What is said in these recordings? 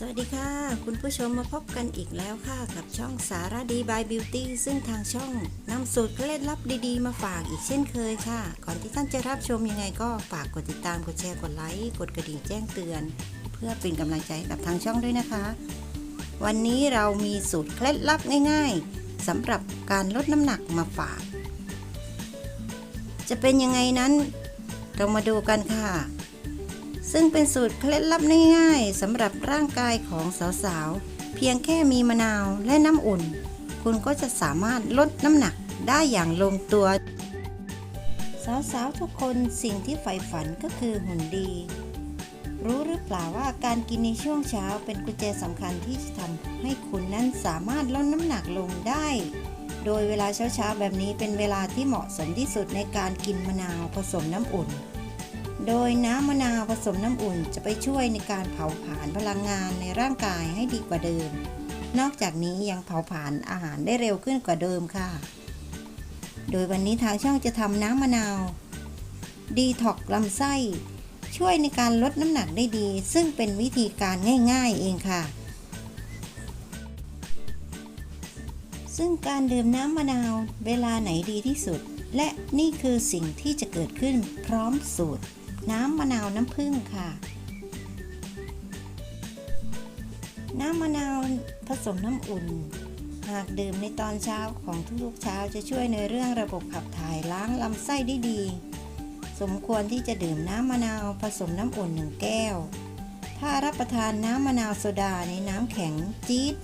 สวัสดีค่ะ คุณผู้ชมมาพบกันอีกแล้วค่ะ กับช่องสารดีบายบิวตี้ซึ่งทางช่องนำสูตรเคล็ดลับดีๆ มาฝากอีกเช่นเคยค่ะ ก่อนที่ท่านจะรับชมยังไงก็ฝากกดติดตามกดแชร์กดไลค์กดกระดิ่งแจ้งเตือน เพื่อเป็นกำลังใจกับทางช่องด้วยนะคะ วันนี้เรามีสูตรเคล็ดลับง่าย ๆสำหรับการลดน้ำหนักมาฝาก จะเป็นยังไงนั้น เรามาดูกันค่ะ ซึ่งเป็นสูตรเคล็ดลับง่ายๆสำหรับร่างกายของสาวๆ เพียงแค่มีมะนาวและน้ำอุ่น คุณก็จะสามารถลดน้ำหนักได้อย่างลงตัว สาวๆ ทุกคนสิ่งที่ใฝ่ฝันก็คือหุ่นดี รู้หรือเปล่าว่าการกินในช่วงเช้าเป็นกุญแจสำคัญที่จะทำให้คุณนั้นสามารถลดน้ำหนักลงได้ โดยเวลาเช้าๆ แบบนี้เป็นเวลาที่เหมาะสมที่สุดในการกินมะนาวผสมน้ำอุ่น โดยน้ำมะนาวผสมน้ำอุ่นจะไปช่วยในการเผาผลาญพลังงานในร่างกายให้ดีกว่าเดิม นอกจากนี้ยังเผาผลาญอาหารได้เร็วขึ้นกว่าเดิมค่ะ โดยวันนี้ทางช่องจะทำน้ำมะนาวดีท็อกลำไส้ ช่วยในการลดน้ำหนักได้ดี ซึ่งเป็นวิธีการง่ายๆเองค่ะ ซึ่งการดื่มน้ำมะนาวเวลาไหนดีที่สุดและนี่คือสิ่งที่จะเกิดขึ้นพร้อมสูตร น้ำมะนาวน้ำผึ้งค่ะ น้ำมะนาวผสมน้ำอุ่น หากดื่มในตอนเช้าของทุกๆเช้าจะช่วยในเรื่องระบบขับถ่ายล้างลำไส้ได้ดี สมควรที่จะดื่มน้ำมะนาวผสมน้ำอุ่นหนึ่งแก้ว ถ้ารับประทานน้ำมะนาวโซดาในน้ำแข็งจี๊ด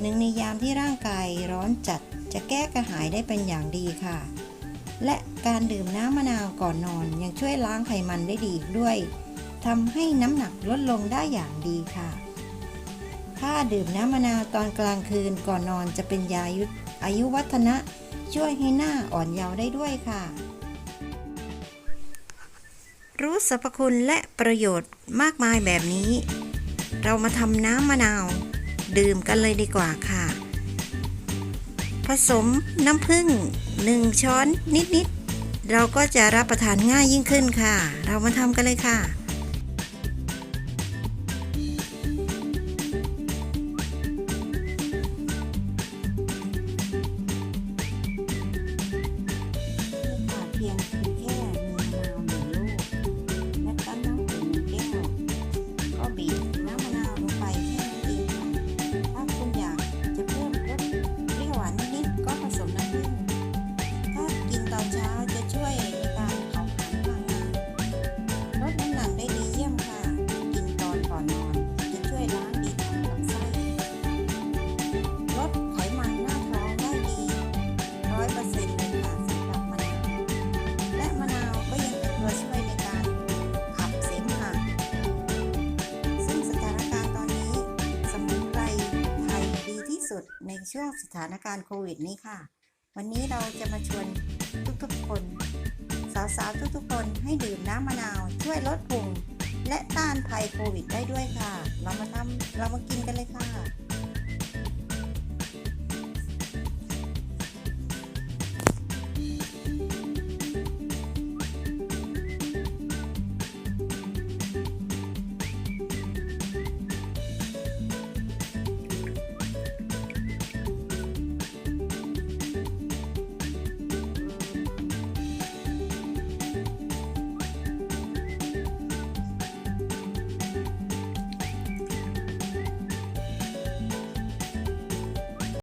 หนึ่งในยามที่ร่างกายร้อนจัดจะแก้กระหายได้เป็นอย่างดีค่ะ และการดื่มน้ำมะนาวก่อนนอนยังช่วยล้างไขมันได้ดีอีกด้วยทำให้น้ำหนักลดลงได้อย่างดีค่ะ ถ้าดื่มน้ำมะนาวตอนกลางคืนก่อนนอนจะเป็นยายุอายุวัฒนะ ช่วยให้หน้าอ่อนเยาว์ได้ด้วยค่ะ รู้สรรพคุณและประโยชน์มากมายแบบนี้ เรามาทำน้ำมะนาว ดื่มกันเลยดีกว่าค่ะ สมน้ำผึ้ง1 ช้อนนิดๆเราก็จะรับประทานง่ายยิ่งขึ้นค่ะ เรามาทำกันเลยค่ะค่ะ ดในช่วงสถานการณ์โควิดนี้ค่ะ วันนี้เราจะมาชวนทุกๆคน สาวๆ ทุกๆ คนให้ดื่มน้ำมะนาวช่วยลดพุงและต้านภัยโควิดได้ด้วยค่ะ เรามาทำเรามากินกันเลยค่ะ